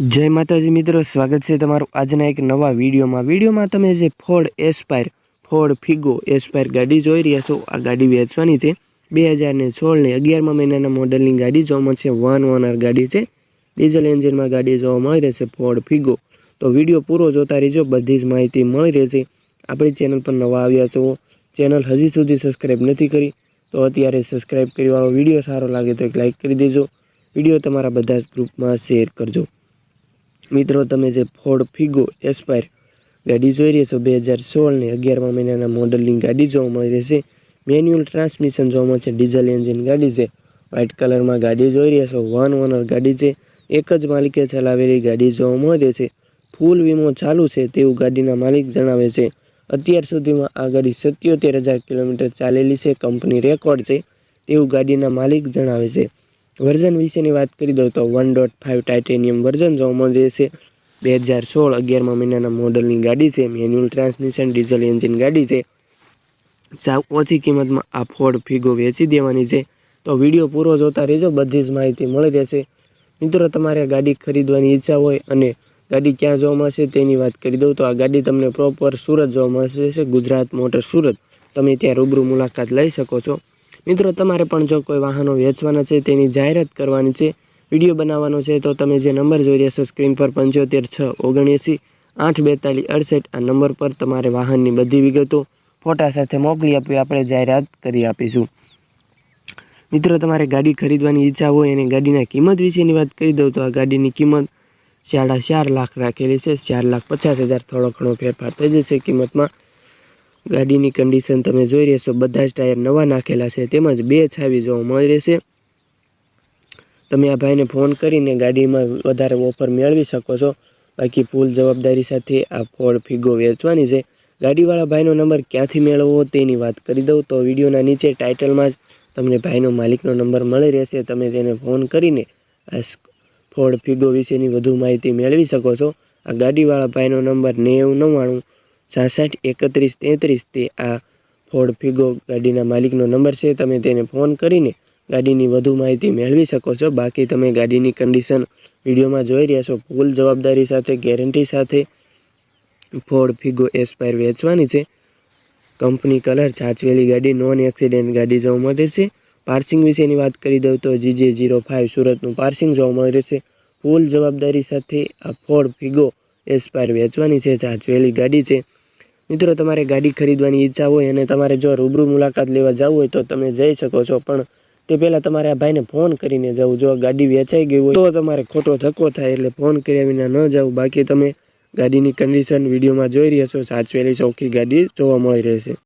જય માતાજી મિત્રો, સ્વાગત છે તમારું આજના એક નવા વિડીયોમાં. વિડીયોમાં તમે જે Ford Aspire Ford Figo Aspire ગાડી જોઈ રહ્યા છો, આ ગાડી વેચવાની છે. બે હજારને સોળની અગિયારમા મહિનાના મોડલની ગાડી જોવા મળશે વન ઓનર ગાડી છે. ડીઝલ એન્જિનમાં ગાડી જોવા મળી રહેશે ફોર્ડ ફિગો તો વીડિયો પૂરો જોતા રહેજો, બધી જ માહિતી મળી રહેશે. આપણી ચેનલ પર નવા આવ્યા છો, ચેનલ હજી સુધી સબસ્ક્રાઈબ નથી કરી, તો અત્યારે સબસ્ક્રાઈબ કરીવાળો વીડિયો સારો લાગે તો એક લાઇક કરી દેજો. વીડિયો તમારા બધા જ ગ્રુપમાં શેર કરજો. મિત્રો, તમે જે ફોર્ડ ફિગો એસ્પાયર ગાડી જોઈ રહી છો, બે હજાર સોળની અગિયારમા મહિનાના મોડલની ગાડી જોવા મળી રહેશે મેન્યુઅલ ટ્રાન્સમિશન જોવા મળશે ડીઝલ એન્જિન ગાડી છે. વ્હાઇટ કલરમાં ગાડી જોઈ રહ્યા છો વન ઓનર ગાડી છે. એક જ માલિકે ચલાવેલી ગાડી જોવા મળી રહેશે ફૂલ વીમો ચાલુ છે તેવું ગાડીના માલિક જણાવે છે. અત્યાર સુધીમાં આ ગાડી સત્યોતેર હજાર કિલોમીટર ચાલેલી છે, કંપની રેકોર્ડ છે તેવું ગાડીના માલિક જણાવે છે. વર્ઝન વિશેની વાત કરી દઉં તો one dot five titanium version જોવા મળે છે, બે હજાર સોળ અગિયારમાં મહિનાના મોડલની ગાડી છે, મેન્યુઅલ ટ્રાન્સમિશન ડીઝલ એન્જિન ગાડી છે. સાવ ઓછી કિંમતમાં આ ફોર્ડ ફિગો વેચી દેવાની છે. તો વીડિયો પૂરો જોતા રહેજો, બધી જ માહિતી મળી રહેશે. મિત્રો, તમારે ગાડી ખરીદવાની ઈચ્છા હોય અને ગાડી ક્યાં જોવા મળશે તેની વાત કરી દઉં તો આ ગાડી તમને પ્રોપર સુરત જોવા મળશે ગુજરાત મોટર સુરત. તમે ત્યાં રૂબરૂ મુલાકાત લઈ શકો છો. મિત્રો, તમારે પણ જો કોઈ વાહનો વેચવાના છે, તેની જાહેરાત કરવાની છે, વીડિયો બનાવવાનો છે, તો તમે જે નંબર જોઈ રહ્યા છો, સ્ક્રીન પર પંચોતેર છ ઓગણએંસી, આઠ બેતાલીસ અડસઠ, આ નંબર પર તમારે વાહનની બધી વિગતો ફોટા સાથે મોકલી આપી આપણે જાહેરાત કરી આપીશું. મિત્રો, તમારે ગાડી ખરીદવાની ઈચ્છા હોય, અને ગાડીના કિંમત વિશેની વાત કરી દઉં, તો આ ગાડીની કિંમત સાડા ચાર લાખ રાખેલી છે, ચાર લાખ પચાસ હજાર થોડો ઘણો ફેરફાર થઈ જશે કિંમતમાં. ગાડીની કન્ડિશન તમે જોઈ રહેશો બધા જ ટાયર નવા નાખેલા છે, તેમજ બે છાવી જોવા મળી રહેશે તમે આ ભાઈને ફોન કરીને ગાડીમાં વધારે ઓફર મેળવી શકો છો. બાકી ફૂલ જવાબદારી સાથે આ ફોર્ડ ફિગો વેચવાની છે. ગાડીવાળા ભાઈનો નંબર ક્યાંથી મેળવવો તેની વાત કરી દઉં તો વિડીયોના નીચે ટાઇટલમાં જ તમને ભાઈનો માલિકનો નંબર મળી રહેશે. તમે તેને ફોન કરીને આ ફોર્ડ ફિગો વિશેની વધુ માહિતી મેળવી શકો છો. આ ગાડીવાળા ભાઈનો નંબર નેવું નવ્વાણું છાસઠ, એકત્રીસ, તેત્રીસ તે આ ફોર્ડ ફિગો ગાડીના માલિકનો નંબર છે. તમે તેને ફોન કરીને ગાડીની વધુ માહિતી મેળવી શકો છો. બાકી તમે ગાડીની કન્ડિશન વિડીયોમાં જોઈ રહ્યા છો. ફૂલ જવાબદારી સાથે ગેરંટી સાથે ફોર્ડ ફિગો એસ્પાયર વેચવાની છે. કંપની કલર ચાચવેલી ગાડી નોન એક્સિડન્ટ ગાડી જોવા મળે છે. પાર્સિંગ વિશેની વાત કરી દઉં તો જીજે જીરો ફાઇવ સુરતનું પાર્સિંગ જોવા મળે છે. ફૂલ જવાબદારી સાથે આ ફોર્ડ ફિગો એસ્પાયર વેચવાની છે. ચાચવેલી ગાડી છે. મિત્રો, તમારે ગાડી ખરીદવાની ઈચ્છા હોય અને તમારે જો રૂબરૂ મુલાકાત લેવા જવું હોય તો તમે જઈ શકો છો. પણ તે પહેલાં તમારે આ ભાઈને ફોન કરીને જવું. જો ગાડી વેચાઈ ગઈ હોય તો તમારે ખોટો ધક્કો થાય એટલે ફોન કર્યા વિના ન જવું. બાકી તમે ગાડીની કન્ડિશન વિડીયોમાં જોઈ રહ્યા છો. સાચવેલી, ચોખ્ખી ગાડી જોવા મળી રહેશે.